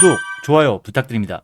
구독, 좋아요 부탁드립니다.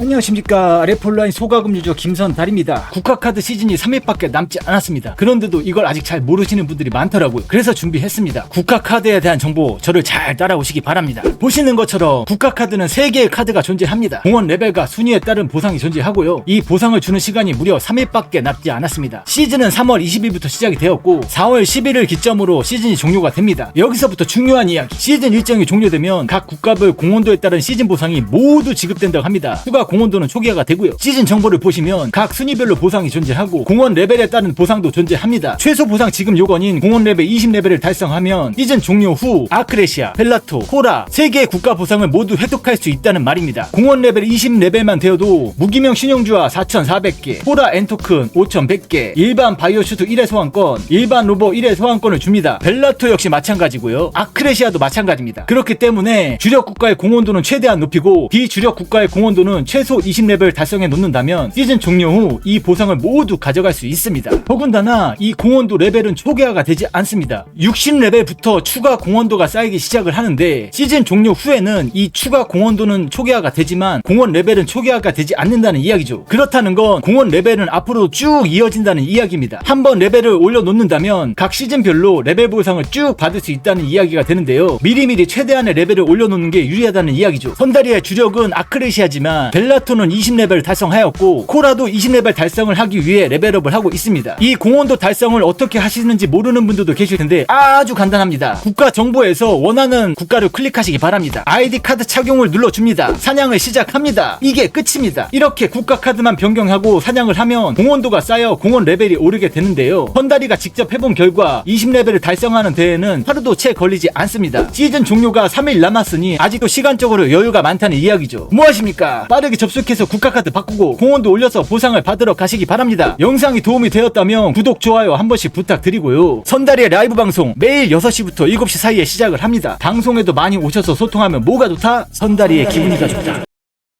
안녕하십니까. 래폴라인 소가금 유저 김선 달입니다. 국가카드 시즌이 3일밖에 남지 않았습니다. 그런데도 이걸 아직 잘 모르시는 분들이 많더라고요. 그래서 준비했습니다. 국가카드에 대한 정보 저를 잘 따라오시기 바랍니다. 보시는 것처럼 국가카드는 3개의 카드가 존재합니다. 공원 레벨과 순위에 따른 보상이 존재하고요. 이 보상을 주는 시간이 무려 3일밖에 남지 않았습니다. 시즌은 3월 20일부터 시작이 되었고 4월 11일 기점으로 시즌이 종료가 됩니다. 여기서부터 중요한 이야기. 시즌 일정이 종료되면 각 국가별 공원도에 따른 시즌 보상이 모두 지급된다고 합니다. 추가 공원도는 초기화가 되고요. 시즌 정보를 보시면 각 순위별로 보상이 존재하고 공원 레벨에 따른 보상도 존재합니다. 최소 보상 지금 요건인 공원 레벨 20레벨을 달성하면 시즌 종료 후 아크레시아, 벨라토, 코라 3개의 국가 보상을 모두 획득할 수 있다는 말입니다. 공원 레벨 20레벨만 되어도 무기명 신용주화 4,400개, 코라 엔토큰 5,100개, 일반 바이오 슈트 1회 소환권, 일반 로버 1회 소환권을 줍니다. 벨라토 역시 마찬가지고요. 아크레시아도 마찬가지입니다. 그렇기 때문에 주력 국가의 공원도는 최대한 높이고 비주력 국가의 공원도는 최소 20레벨 달성해 놓는다면 시즌 종료 후 이 보상을 모두 가져갈 수 있습니다. 더군다나 이 공원도 레벨은 초기화가 되지 않습니다. 60레벨부터 추가 공원도가 쌓이기 시작을 하는데 시즌 종료 후에는 이 추가 공원도는 초기화가 되지만 공원 레벨은 초기화가 되지 않는다는 이야기죠. 그렇다는 건 공원 레벨은 앞으로 쭉 이어진다는 이야기입니다. 한번 레벨을 올려놓는다면 각 시즌별로 레벨 보상을 쭉 받을 수 있다는 이야기가 되는데요. 미리미리 최대한의 레벨을 올려놓는 게 유리하다는 이야기죠. 선다리의 주력은 아크레시아지만 벨 라토는 20레벨 달성하였고 코라도 20레벨 달성을 하기 위해 레벨업을 하고 있습니다. 이 공원도 달성을 어떻게 하시는지 모르는 분들도 계실 텐데 아주 간단합니다. 국가 정보에서 원하는 국가를 클릭하시기 바랍니다. 아이디 카드 착용을 눌러줍니다. 사냥을 시작합니다. 이게 끝입니다. 이렇게 국가 카드만 변경하고 사냥을 하면 공원도가 쌓여 공원 레벨이 오르게 되는데요. 헌다리가 직접 해본 결과 20레벨을 달성하는 대회는 하루도 채 걸리지 않습니다. 시즌 종료가 3일 남았으니 아직도 시간적으로 여유가 많다는 이야기죠. 뭐 하십니까? 빠르게 접속해서 국가 카드 바꾸고 공원도 올려서 보상을 받으러 가시기 바랍니다. 영상이 도움이 되었다면 구독, 좋아요 한 번씩 부탁드리고요. 선다리의 라이브 방송 매일 6시부터 7시 사이에 시작을 합니다. 방송에도 많이 오셔서 소통하면 뭐가 좋다? 선다리의 기분이가 좋다.